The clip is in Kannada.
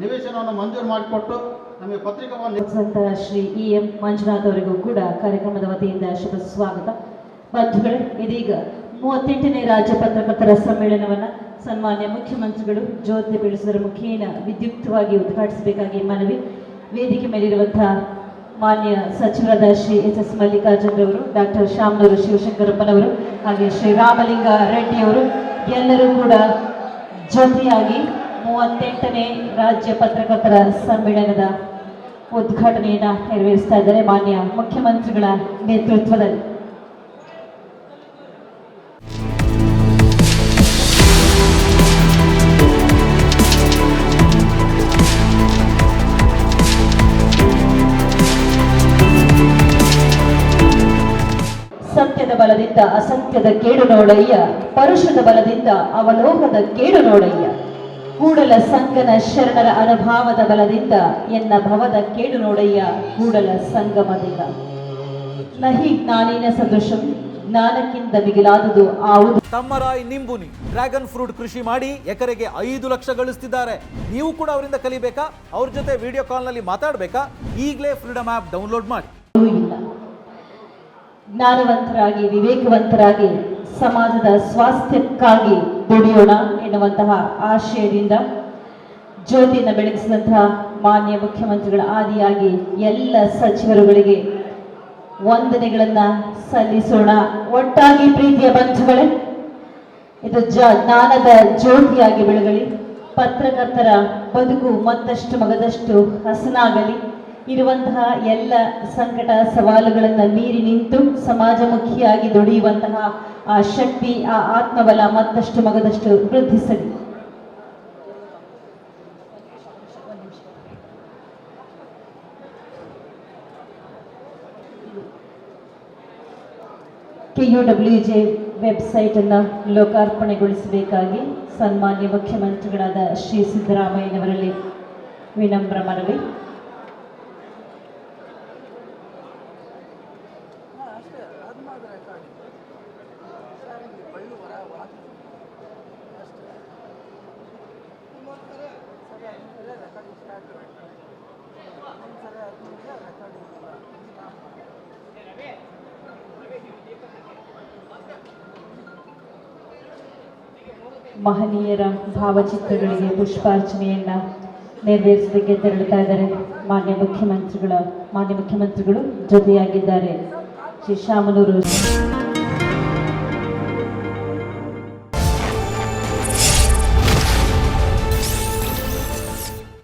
ನಿವೇಶನವನ್ನು ಮಂಜೂರು ಮಾಡಿಕೊಟ್ಟು ನಮಗೆ ಪತ್ರಿಕಾ ಶ್ರೀ ಇ ಎಂ ಮಂಜುನಾಥ್ ಅವರಿಗೂ ಕೂಡ ಕಾರ್ಯಕ್ರಮದ ವತಿಯಿಂದ ಶುಭ ಸ್ವಾಗತ. ಬಂಧುಗಳೇ, ಇದೀಗ ಮೂವತ್ತೆಂಟನೇ ರಾಜ್ಯ ಪತ್ರಕರ್ತರ ಸಮ್ಮೇಳನವನ್ನ ಸನ್ಮಾನ್ಯ ಮುಖ್ಯಮಂತ್ರಿಗಳು ಜ್ಯೋತಿ ಬೆಳೆಸುವುದರ ಮುಖೇನ ವಿದ್ಯುಕ್ತವಾಗಿ ಉದ್ಘಾಟಿಸಬೇಕಾಗಿ ಮನವಿ. ವೇದಿಕೆ ಮೇಲಿರುವಂತಹ ಮಾನ್ಯ ಸಚಿವರಾದ ಶ್ರೀ ಎಸ್ ಎಸ್ ಮಲ್ಲಿಕಾರ್ಜುನ್ ರವರು ಡಾಕ್ಟರ್ ಶಾಮನೂರು ಶಿವಶಂಕರಪ್ಪನವರು ಹಾಗೆ ಶ್ರೀ ರಾಮಲಿಂಗ ರೆಡ್ಡಿಯವರು ಎಲ್ಲರೂ ಕೂಡ ಜೊತೆಯಾಗಿ ಮೂವತ್ತೆಂಟನೇ ರಾಜ್ಯ ಪತ್ರಕರ್ತರ ಸಮ್ಮೇಳನದ ಉದ್ಘಾಟನೆಯನ್ನು ನೆರವೇರಿಸ್ತಾ ಇದ್ದಾರೆ ಮಾನ್ಯ ಮುಖ್ಯಮಂತ್ರಿಗಳ ನೇತೃತ್ವದಲ್ಲಿ. ಸತ್ಯದ ಬಲದಿಂದ ಅಸತ್ಯದ ಕೇಡು ನೋಡಯ್ಯ, ಪರುಷದ ಬಲದಿಂದ ಅವಲೋಕದ ಕೇಡು ನೋಡಯ್ಯ. ಕೂಡಲ ಸಂಗನ ಶರಣರ ಅನುಭಾವದ ಬಲದಿಂದ ಎನ್ನ ಭವದ ಕೇಡು ನೋಡಯ್ಯ ಕೂಡಲ ಸಂಗಮದಿಂದ. ನಹಿ ಜ್ಞಾನಿನ ಸದೃಶಂ ಜ್ಞಾನಕ್ಕಿಂತ ಮಿಗಿಲಾದುದು ಆವುದು. ತಮ್ಮರಾಯ್ ನಿಂಬುನಿ ಡ್ರ್ಯಾಗನ್ ಫ್ರೂಟ್ ಕೃಷಿ ಮಾಡಿ ಎಕರೆಗೆ ಐದು ಲಕ್ಷ ಗಳಿಸ್ತಿದ್ದಾರೆ. ನೀವು ಕೂಡ ಅವರಿಂದ ಕಲಿಬೇಕಾ? ಅವ್ರ ಜೊತೆ ವಿಡಿಯೋ ಕಾಲ್ನಲ್ಲಿ ಮಾತಾಡಬೇಕಾ? ಈಗಲೇ ಫ್ರೀಡಮ್ ಆ್ಯಪ್ ಡೌನ್ಲೋಡ್ ಮಾಡಿ. ಇಲ್ಲ. ಜ್ಞಾನವಂತರಾಗಿ ವಿವೇಕವಂತರಾಗಿ ಸಮಾಜದ ಸ್ವಾಸ್ಥ್ಯಕ್ಕಾಗಿ ದುಡಿಯೋಣ ಎನ್ನುವಂತಹ ಆಶಯದಿಂದ ಜ್ಯೋತಿಯನ್ನು ಬೆಳಗಿಸಿದಂತಹ ಮಾನ್ಯ ಮುಖ್ಯಮಂತ್ರಿಗಳ ಆದಿಯಾಗಿ ಎಲ್ಲ ಸಚಿವರುಗಳಿಗೆ ವಂದನೆಗಳನ್ನು ಸಲ್ಲಿಸೋಣ. ಒಟ್ಟಾಗಿ ಪ್ರೀತಿಯ ಬಂಧುಗಳೇ, ಇದು ಜ, ಜ್ಞಾನದ ಜ್ಯೋತಿಯಾಗಿ ಬೆಳಗಲಿ. ಪತ್ರಕರ್ತರ ಬದುಕು ಮತ್ತಷ್ಟು ಮಗದಷ್ಟು ಹಸನಾಗಲಿ. ಇರುವಂತಹ ಎಲ್ಲ ಸಂಕಟ ಸವಾಲುಗಳನ್ನು ಮೀರಿ ನಿಂತು ಸಮಾಜಮುಖಿಯಾಗಿ ದುಡಿಯುವಂತಹ ಆ ಶಕ್ತಿ, ಆ ಆತ್ಮಬಲ ಮತ್ತಷ್ಟು ಮಗದಷ್ಟು ವೃದ್ಧಿಸಲಿ. ಕೆ ಯು ಡಬ್ಲ್ಯೂ ಜೆ ವೆಬ್ಸೈಟನ್ನು ಲೋಕಾರ್ಪಣೆಗೊಳಿಸಬೇಕಾಗಿ ಸನ್ಮಾನ್ಯ ಮುಖ್ಯಮಂತ್ರಿಗಳಾದ ಶ್ರೀ ಸಿದ್ದರಾಮಯ್ಯನವರಲ್ಲಿ ವಿನಮ್ರ ಮನವಿ. ಮಹನೀಯರ ಭಾವಚಿತ್ರಗಳಿಗೆ ಪುಷ್ಪಾರ್ಚನೆಯನ್ನ ನೆರವೇರಿಸಲಿಕ್ಕೆ ತೆರಳುತ್ತಾ ಇದ್ದಾರೆ. ಮಾನ್ಯ ಮುಖ್ಯಮಂತ್ರಿಗಳ ಮಾನ್ಯ ಮುಖ್ಯಮಂತ್ರಿಗಳು ಜೊತೆಯಾಗಿದ್ದಾರೆ. ಶ್ರೀ ಶಾಮನೂರು